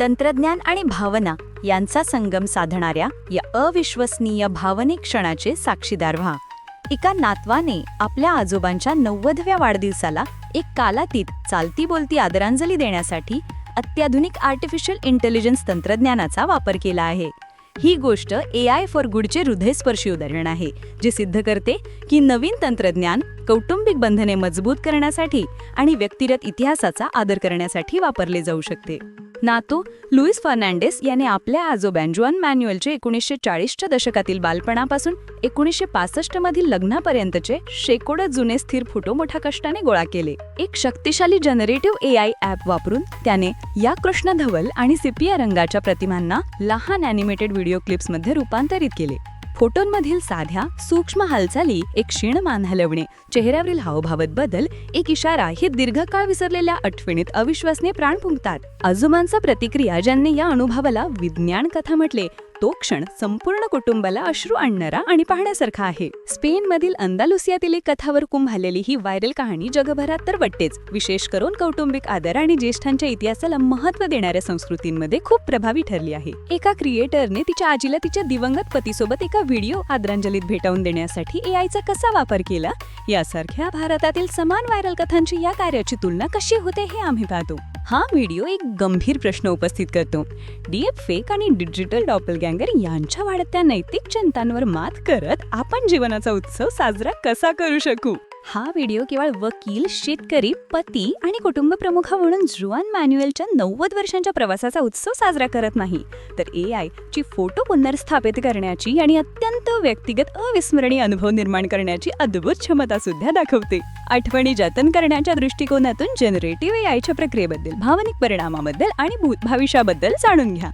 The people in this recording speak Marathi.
तंत्रज्ञान आणि भावना यांचा संगम साधणाऱ्या या अविश्वसनीय भावनिक क्षणाचे साक्षीदार व्हा. एका नातवाने आपल्या आजोबांच्या नव्वदव्या वाढदिवसाला एक कालातीत चालती बोलती आदरांजली देण्यासाठी अत्याधुनिक आर्टिफिशियल इंटेलिजन्स तंत्रज्ञानाचा वापर केला आहे. ही गोष्ट ए आय फॉर गुडचे हृदयस्पर्शी उदाहरण आहे जे सिद्ध करते की नवीन तंत्रज्ञान कौटुंबिक बंधने मजबूत करण्यासाठी आणि व्यक्तिगत इतिहासाचा आदर करण्यासाठी वापरले जाऊ शकते. नातो लुईस फर्नांडेस याने आपल्या आजोबॅन जुआन मॅन्युअलचे एकोणीसशे चाळीसच्या दशकातील बालपणापासून एकोणीसशे पासष्ट मधील लग्नापर्यंतचे शेकोड जुने स्थिर फोटो मोठ्या कष्टाने गोळा केले. एक शक्तिशाली जनरेटिव्ह ए आय ॲप वापरून त्याने या कृष्ण धवल आणि सिपिया रंगाच्या प्रतिमांना लहान ॲनिमेटेड व्हिडिओ क्लिप्समध्ये रूपांतरित केले. फोटोंमधील साध्या सूक्ष्म हालचाली एक क्षीण मान हलवणे चेहऱ्यावरील हावभावात बदल एक इशारा हे दीर्घकाळ विसरलेल्या आठवणीत अविश्वासने प्राण पुंगतात आजोबांचा प्रतिक्रिया ज्यांनी या अनुभवाला विज्ञान कथा म्हटले तो क्षण संपूर्ण कुटुंबाला अश्रू आणणारा आणि पाहण्यासारखा आहे. स्पेनमधील अंदालुसियातील एक कथावर कुंभालेली ही व्हायरल कहाणी जगभरात तर वाटतेच. विशेष करून कौटुंबिक आदर आणि ज्येष्ठांच्या इतिहासाला महत्त्व देणाऱ्या संस्कृतींमध्ये खूप प्रभावी ठरली आहे. एका क्रिएटरने तिच्या आजीला तिच्या दिवंगत पतीसोबत एका व्हिडिओ आदरांजलीत भेटावून देण्यासाठी ए कसा वापर केला? यासारख्या भारतातील समान व्हायरल कथांची या कार्याची तुलना कशी होते हे आम्ही पाहतो. हा व्हिडिओ एक गंभीर प्रश्न उपस्थित करतो. डीएप फेक आणि डिजिटल डॉपल गँगर यांच्या वाढत्या नैतिक चिंतांवर मात करत आपण जीवनाचा उत्सव साजरा कसा करू शकू? हा व्हिडिओ केवळ वकील शेतकरी पती आणि कुटुंब प्रमुख म्हणून जुआन मॅन्युअलच्या नव्वद वर्षांच्या प्रवासाचा उत्सव साजरा करत नाही. तर ए आय ची फोटो पुनर्स्थापित करण्याची आणि अत्यंत व्यक्तिगत अविस्मरणीय अनुभव निर्माण करण्याची अद्भुत क्षमता सुद्धा दाखवते. आठवणी जतन करण्याच्या दृष्टिकोनातून जनरेटिव्ह ए आयच्या प्रक्रियेबद्दल भावनिक परिणामाबद्दल आणि भूत भविष्याबद्दल जाणून घ्या.